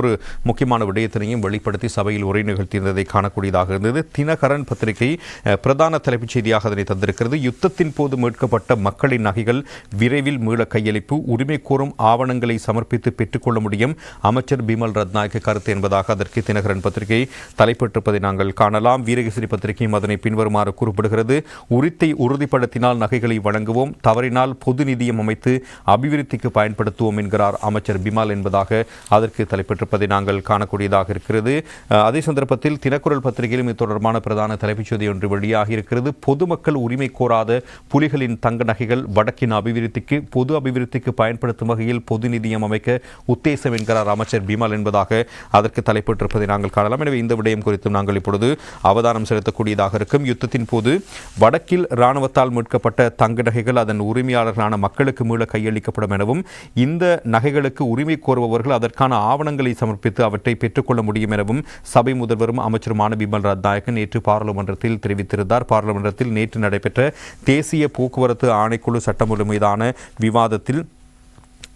ஒரு முக்கியமான விடயத்தினையும் வெளிப்படுத்தி சபையில் உரை நிகழ்த்தியிருந்ததை காணக்கூடியதாக இருந்தது. தினகரன் பத்திரிகை பிரதான தலைப்புச் செய்தியாக அதனை தந்திருக்கிறது. யுத்தத்தின் போது மீட்கப்பட்ட மக்களின் நகைகள் விரைவில் மீள கையளிப்பு உரிமை கோரும் ஆவணங்களை சமர்ப்பித்து பெற்றுக்கொள்ள முடியும். அமைச்சர் பிமல் ரத்நாயக்க கருத்து என்பதாக அதற்கு தினகரன் பத்திரிகை தலைப்பட்டிருப்பதை நாங்கள் காணலாம். வீரகேசரி பத்திரிகையும் அதனை பின்வருமாறு குறிப்பிடுகிறது. உரித்தை உறுதிப்படுத்தினால் நகைகளை வழங்குவோம். தவறினால் பொது நிதியம் அமைத்து அபிவிருத்திக்கு பயன்படுத்துவோம் என்கிறார் அமைச்சர் பிமல் என்பதாக அதற்கு தலைப்பட்டிருப்பதை நாங்கள் காணக்கூடியதாக இருக்கிறது. அதே சந்தர்ப்பத்தில் தினக்குரல் பத்திரிகையிலும் இது தொடர்பான பிரதான தலைப்புச் செய்தி ஒன்று வெளியாகி இருக்கிறது. பொதுமக்கள் உரிமை கோராத புலிகளின் தங்க நகைகள் வடக்கின் அபிவிருத்திக்கு பொது அபிவிருத்திக்கு பயன்படுத்தும் வகையில் பொது நிதியம் அமைக்க உத்தேசம் என்கிறார் அமைச்சர் பிமால் என்பதாக அதற்கு தலைப்பட்டிருப்பதை நாங்கள் காணலாம். எனவே இந்த விடயம் குறித்தும் நாங்கள் இப்பொழுது அவதானம் செலுத்தக்கூடியதாக இருக்கும். யுத்தத்தின் போது வடக்கில் இராணுவத்தால் மீட்கப்பட்ட தங்க நகைகள் அதன் உரிமையாளர்களான மக்களுக்கு மீள கையளிக்கப்படும் எனவும் இந்த நகைகளுக்கு உரிமை கோருபவர்கள் அதற்கான ஆவணங்களை சமர்ப்பித்து அவற்றை பெற்றுக்கொள்ள முடியும் எனவும் சபை முதல்வரும் அமைச்சருமான பிமல் ரத்நாயக்க நேற்று பாராளுமன்றத்தில் தெரிவித்திருந்தார். பாராளுமன்றத்தில் நேற்று நடைபெற்ற தேசிய போக்குவரத்து ஆணைக்குழு சட்டமூலம் மீதான விவாதத்தில்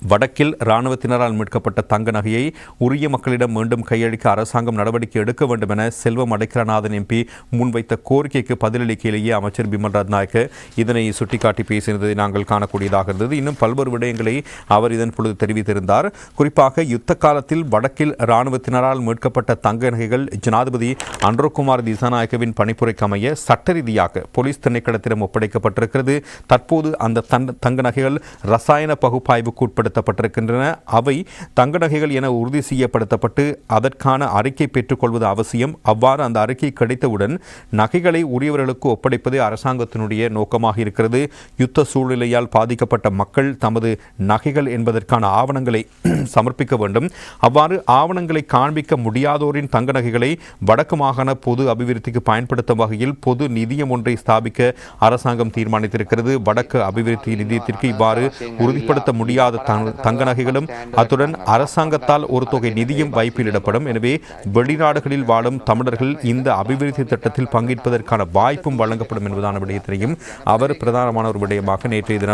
வடக்கில் இராணுவத்தினரால் மீட்கப்பட்ட தங்க நகையை உரிய மக்களிடம் மீண்டும் கையளிக்க அரசாங்கம் நடவடிக்கை எடுக்க வேண்டும் என செல்வம் அடைக்கலநாதன் எம்பி முன்வைத்த கோரிக்கைக்கு பதிலளிக்கையிலேயே அமைச்சர் பிமல் ரத்நாயக்க இதனை சுட்டிக்காட்டி பேசினதை நாங்கள் காணக்கூடியதாக இருந்தது. இன்னும் பல்வேறு விடயங்களை அவர் இதன் பொழுது தெரிவித்திருந்தார். குறிப்பாக யுத்த காலத்தில் வடக்கில் இராணுவத்தினரால் மீட்கப்பட்ட தங்க நகைகள் ஜனாதிபதி அன்ரோகுமார் திசாநாயகவின் பணிப்புரைக்கு அமைய சட்ட ரீதியாக போலீஸ் திணைக்களத்திடம் ஒப்படைக்கப்பட்டிருக்கிறது. தற்போது அந்த தன் தங்க நகைகள் ரசாயன பகுப்பாய்வுக்கு உட்படுத்தப்பட்டிருக்கின்றன அவை தங்க நகைகள் என உறுதி செய்யப்படுத்தப்பட்டு அதற்கான அறிக்கை பெற்றுக்கொள்வது அவசியம். அவ்வாறு அந்த அறிக்கை கிடைத்தவுடன் நகைகளை உரியவர்களுக்கு ஒப்படைப்பது அரசாங்கத்தினுடைய நோக்கமாக இருக்கிறது. யுத்த சூழ்நிலையால் பாதிக்கப்பட்ட மக்கள் தமது நகைகள் என்பதற்கான ஆவணங்களை சமர்ப்பிக்க வேண்டும். அவ்வாறு ஆவணங்களை காண்பிக்க முடியாதோரின் தங்க நகைகளை வடக்கு மாகாண பொது அபிவிருத்திக்கு பயன்படுத்தும் வகையில் பொது நிதியம் ஒன்றை ஸ்தாபிக்க அரசாங்கம் தீர்மானித்திருக்கிறது. வடக்கு அபிவிருத்தி நிதியத்திற்கு இவ்வாறு உறுதிப்படுத்த முடியாத தங்க- தங்க நகைகளும் அத்துடன் அரசாங்கத்தால் ஒரு தொகை நிதியும் வைப்பிலிடப்படும் எனவே வெளிநாடுகளில் வாழும் தமிழர்கள் இந்த அபிவிருத்தி திட்டத்தில் பங்கேற்பதற்கான வாய்ப்பும் வழங்கப்படும் என்பதான விடயத்தினையும் அவர் பிரதானமான ஒரு விடயமாக நேற்றைய தினம்